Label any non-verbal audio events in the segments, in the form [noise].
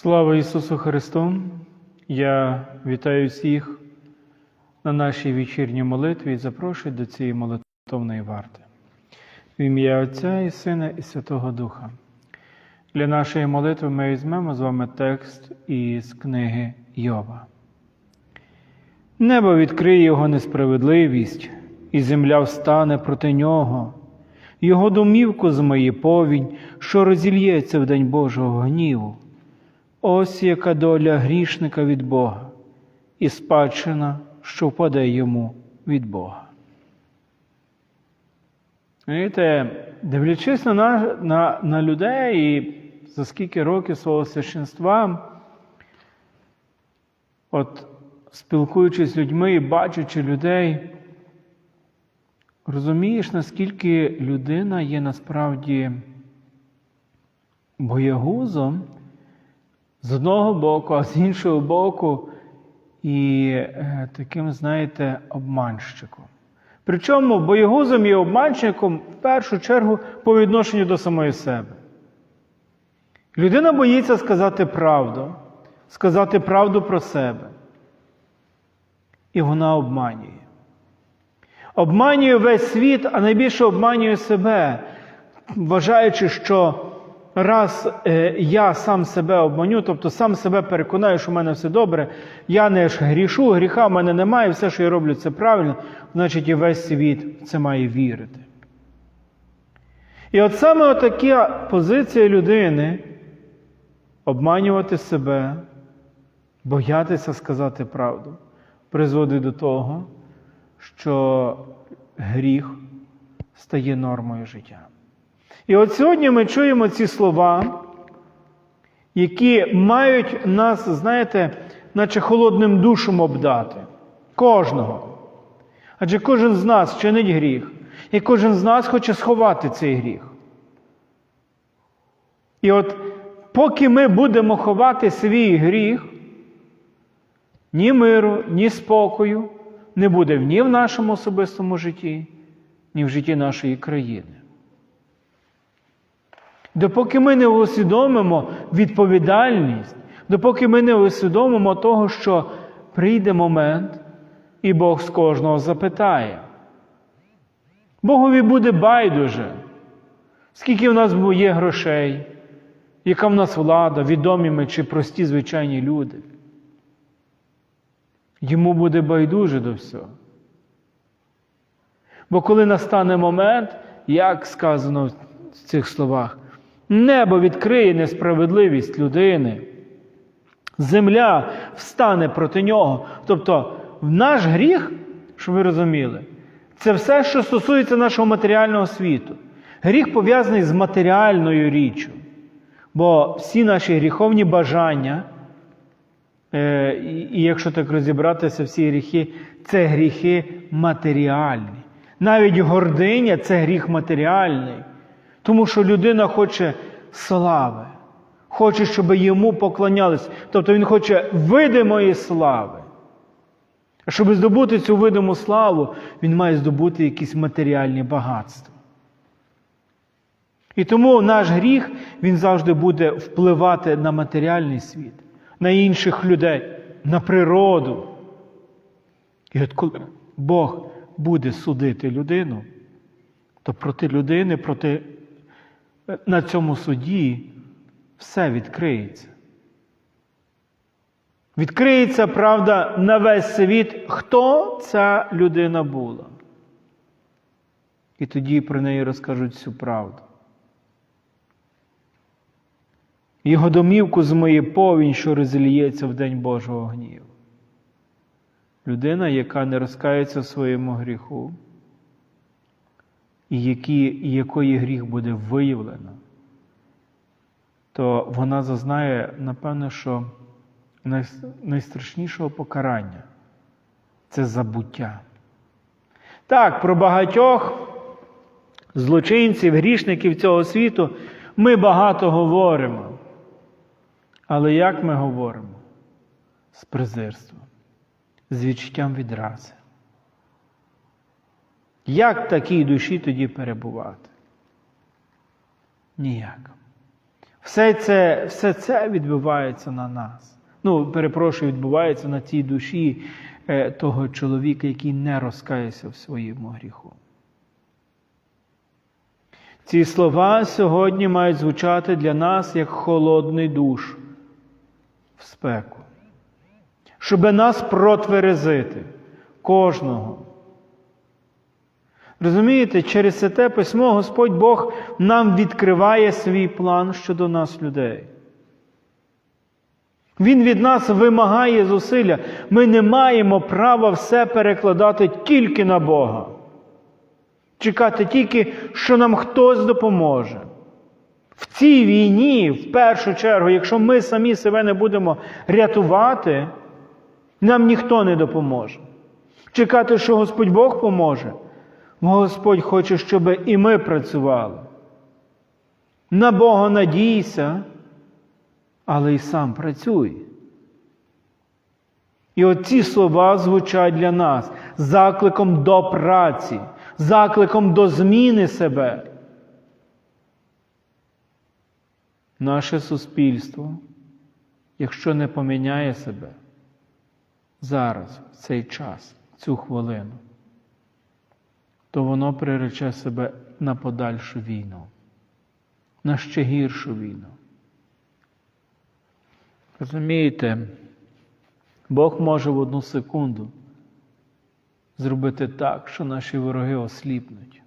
Слава Ісусу Христу! Я вітаю всіх на нашій вечірній молитві і запрошую до цієї молитовної варти. В ім'я Отця і Сина і Святого Духа. Для нашої молитви ми візьмемо з вами текст із книги Йова. Небо відкриє його несправедливість, і земля встане проти нього. Його домівку змиє повінь, що розільється в день Божого гніву. Ось яка доля грішника від Бога, і спадщина, що впаде йому від Бога. Знаєте, дивлячись на, на, на, людей і за скільки років свого священства, от спілкуючись з людьми і бачачи людей, розумієш, наскільки людина є насправді боягузом з одного боку, а з іншого боку, і е, таким, знаєте, обманщиком. Причому боєгузом і обманщиком в першу чергу по відношенню до самої себе. Людина боїться сказати правду, сказати правду про себе. І вона обманює. Обманює весь світ, а найбільше обманює себе, вважаючи, що раз е, я сам себе обманю, тобто сам себе переконаю, що в мене все добре, я не ж грішу, гріха в мене немає, все, що я роблю, це правильно, значить і весь світ в це має вірити. І от саме така позиція людини обманювати себе, боятися сказати правду, призводить до того, що гріх стає нормою життя. І от сьогодні ми чуємо ці слова, які мають нас, знаєте, наче холодним душем обдати. Кожного. Адже кожен з нас чинить гріх, і кожен з нас хоче сховати цей гріх. І от поки ми будемо ховати свій гріх, ні миру, ні спокою не буде ні в нашому особистому житті, ні в житті нашої країни. Допоки ми не усвідомимо відповідальність, допоки ми не усвідомимо того, що прийде момент, і Бог з кожного запитає. Богові буде байдуже, скільки в нас є грошей, яка в нас влада, відомі ми чи прості звичайні люди. Йому буде байдуже до всього. Бо коли настане момент, як сказано в цих словах, Небо відкриє несправедливість людини. Земля встане проти нього. Тобто, наш гріх, щоб ви розуміли, це все, що стосується нашого матеріального світу. Гріх пов'язаний з матеріальною річчю. Бо всі наші гріховні бажання, е, і якщо так розібратися, всі гріхи, це гріхи матеріальні. Навіть гординя це гріх матеріальний. Тому що людина хоче слави, хоче, щоб йому поклонялись. Тобто він хоче видимої слави. А щоб здобути цю видиму славу, він має здобути якісь матеріальні багатства. І тому наш гріх він завжди буде впливати на матеріальний світ, на інших людей, на природу. І от коли Бог буде судити людину, то проти людини, проти на цьому суді все відкриється. Відкриється правда на весь світ, хто ця людина була. І тоді про неї розкажуть всю правду. Його домівку змиє повінь, що розліється в день Божого гніву. Людина, яка не розкається в своєму гріху і які, якої гріх буде виявлено, то вона зазнає, напевно, що найстрашнішого покарання це забуття. Так, про багатьох злочинців, грішників цього світу ми багато говоримо. Але як ми говоримо? З презирством, з відчуттям відрази. Як такій душі тоді перебувати? Ніяк. Все це, все це відбувається на нас. Ну, перепрошую, відбувається на тій душі е, того чоловіка, який не розкаявся в своєму гріху. Ці слова сьогодні мають звучати для нас як холодний душ в спеку, щоб нас протверезити кожного. Розумієте, через це те письмо Господь Бог нам відкриває свій план щодо нас, людей. Він від нас вимагає зусилля. Ми не маємо права все перекладати тільки на Бога. Чекати тільки, що нам хтось допоможе. В цій війні, в першу чергу, якщо ми самі себе не будемо рятувати, нам ніхто не допоможе. Чекати, що Господь Бог поможе. Господь хоче, щоб і ми працювали. На Бога надійся, але й сам працюй. І оці слова звучать для нас закликом до праці, закликом до зміни себе. Наше суспільство, якщо не поміняє себе зараз, в цей час, в цю хвилину, то воно прирече себе на подальшу війну, на ще гіршу війну. Розумієте, Бог може в одну секунду зробити так, що наші вороги осліпнуть,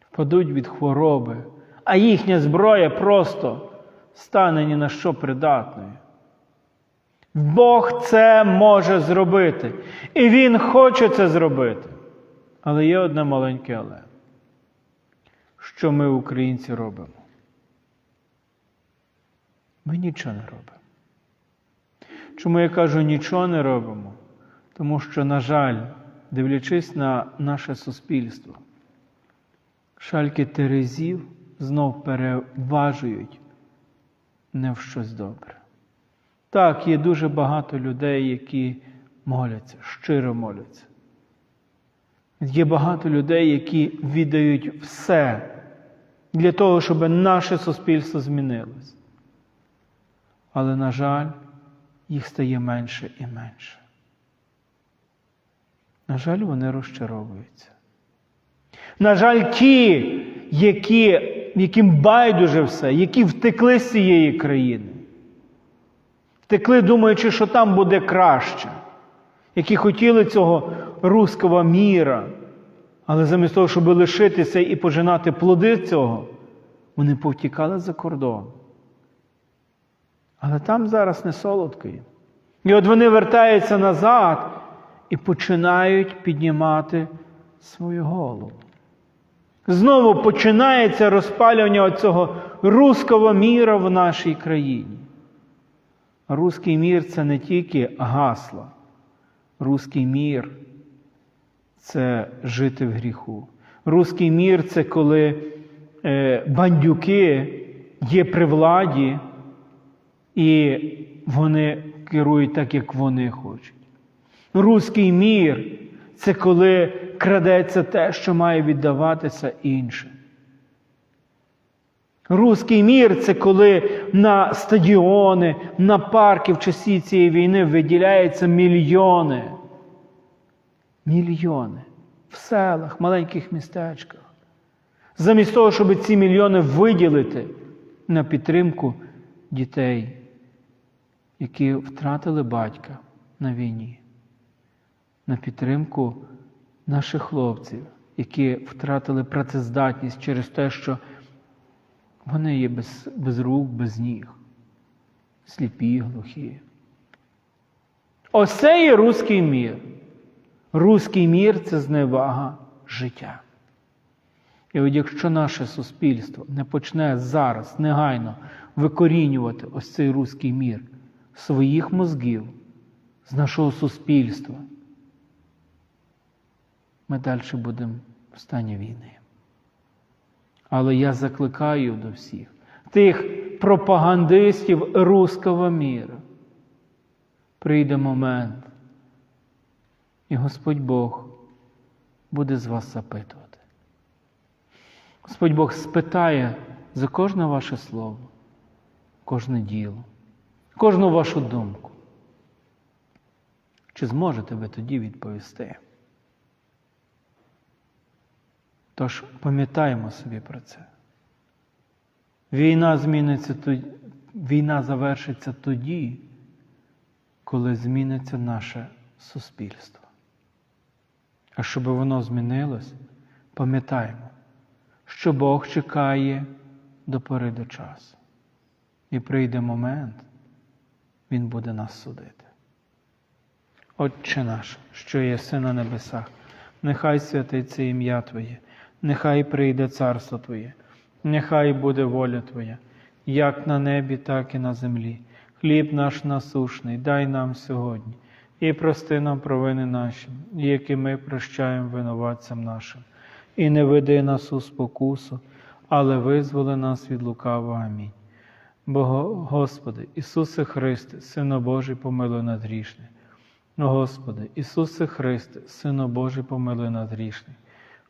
впадуть від хвороби, а їхня зброя просто стане ні на що придатною. Бог це може зробити. І Він хоче це зробити. Але є одне маленьке але. Що ми, українці, робимо? Ми нічого не робимо. Чому я кажу нічого не робимо? Тому що, на жаль, дивлячись на наше суспільство, шальки терезів знов переважують не в щось добре. Так, є дуже багато людей, які моляться, щиро моляться. Є багато людей, які віддають все для того, щоб наше суспільство змінилось. Але, на жаль, їх стає менше і менше. На жаль, вони розчаровуються. На жаль, ті, які, яким байдуже все, які втекли з цієї країни, втекли, думаючи, що там буде краще, які хотіли цього руського міра, але замість того, щоб лишитися і пожинати плоди цього, вони повтікали за кордон. Але там зараз не солодко. І от вони вертаються назад і починають піднімати свою голову. Знову починається розпалювання цього руського міра в нашій країні. Руський мір це не тільки гасло. Руський мір це жити в гріху. Руський мір це коли е, бандюки є при владі, і вони керують так, як вони хочуть. Руський мір це коли крадеться те, що має віддаватися іншим. Руський мір це коли на стадіони, на парки в часі цієї війни виділяються мільйони. Мільйони в селах, маленьких містечках. Замість того, щоб ці мільйони виділити на підтримку дітей, які втратили батька на війні, на підтримку наших хлопців, які втратили працездатність через те, що вони є без, без рук, без ніг, сліпі, глухі. Ось це є руський мір. Руський мір це зневага життя. І от якщо наше суспільство не почне зараз негайно викорінювати ось цей руський мір своїх мозгів, з нашого суспільства, ми далі будемо в стані війни. Але я закликаю до всіх тих пропагандистів руського міра. Прийде момент, і Господь Бог буде з вас запитувати. Господь Бог спитає за кожне ваше слово, кожне діло, кожну вашу думку. Чи зможете ви тоді відповісти? Тож пам'ятаємо собі про це. Війна зміниться тоді, війна завершиться тоді, коли зміниться наше суспільство. А щоб воно змінилось, пам'ятаємо, що Бог чекає до пори до часу. І прийде момент, Він буде нас судити. Отче наш, що єси на небесах, нехай святиться ім'я Твоє, нехай прийде царство Твоє, нехай буде воля Твоя, як на небі, так і на землі. Хліб наш насушний, дай нам сьогодні, і прости нам провини наші, які ми прощаємо винуватцям нашим, і не веди нас у спокусу, але визволи нас від лукавого. Амінь. Бо, Господи, Ісусе Христе, Сино Божий, помилуй нас грішних. Господи, Ісусе Христе, Сино Божий, помилуй нас грішних.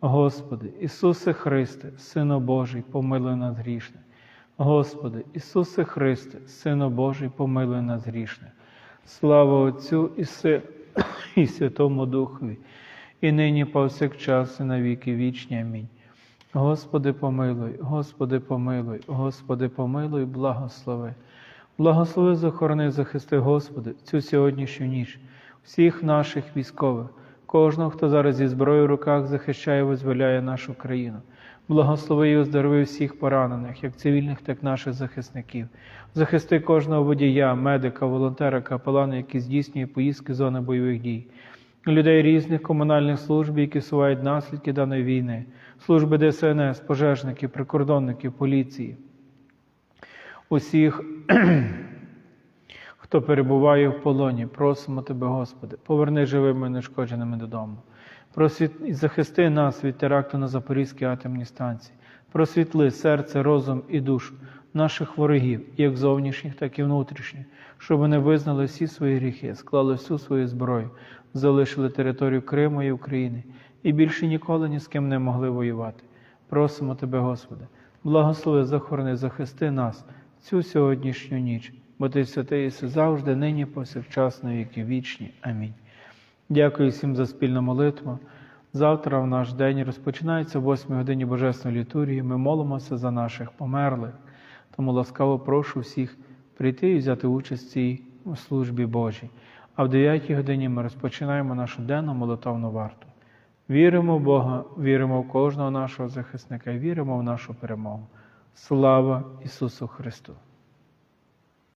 Господи, Ісусе Христе, Сино Божий, помилуй нас грішних. Господи, Ісусе Христе, Сино Божий, помилуй нас грішних. Слава Отцю і Сину, [coughs] і Святому Духові, і нині повсякчас, і на віки вічні. Амінь. Господи, помилуй, Господи, помилуй, Господи, помилуй, благослови. Благослови, захорони, захисти, Господи, цю сьогоднішню ніч, всіх наших військових, кожного, хто зараз зі зброєю в руках захищає і визволяє нашу країну. Благослови і оздорови всіх поранених, як цивільних, так і наших захисників. Захисти кожного водія, медика, волонтера, капелана, які здійснює поїздки зони бойових дій, людей різних комунальних служб, які сувають наслідки даної війни, служби ДСНС, пожежників, прикордонників, поліції. Усіх, хто перебуває в полоні, просимо Тебе, Господи, поверни живими і нешкодженими додому. Просвіт... і захисти нас від теракту на Запорізькій атомній станції. Просвітли серце, розум і душу наших ворогів, як зовнішніх, так і внутрішніх, щоб вони визнали всі свої гріхи, склали всю свою зброю, залишили територію Криму і України і більше ніколи ні з ким не могли воювати. Просимо Тебе, Господи, благослови, захорони, захисти нас цю сьогоднішню ніч, бо Ти святий єси завжди, нині, повсякчас, на віки вічні. Амінь. Дякую всім за спільну молитву. Завтра в наш день розпочинається в 8 годині Божественної літургії. Ми молимося за наших померлих. Тому ласкаво прошу всіх прийти і взяти участь в цій службі Божій. А в 9 годині ми розпочинаємо нашу денну молитовну варту. Віримо в Бога, віримо в кожного нашого захисника і віримо в нашу перемогу. Слава Ісусу Христу!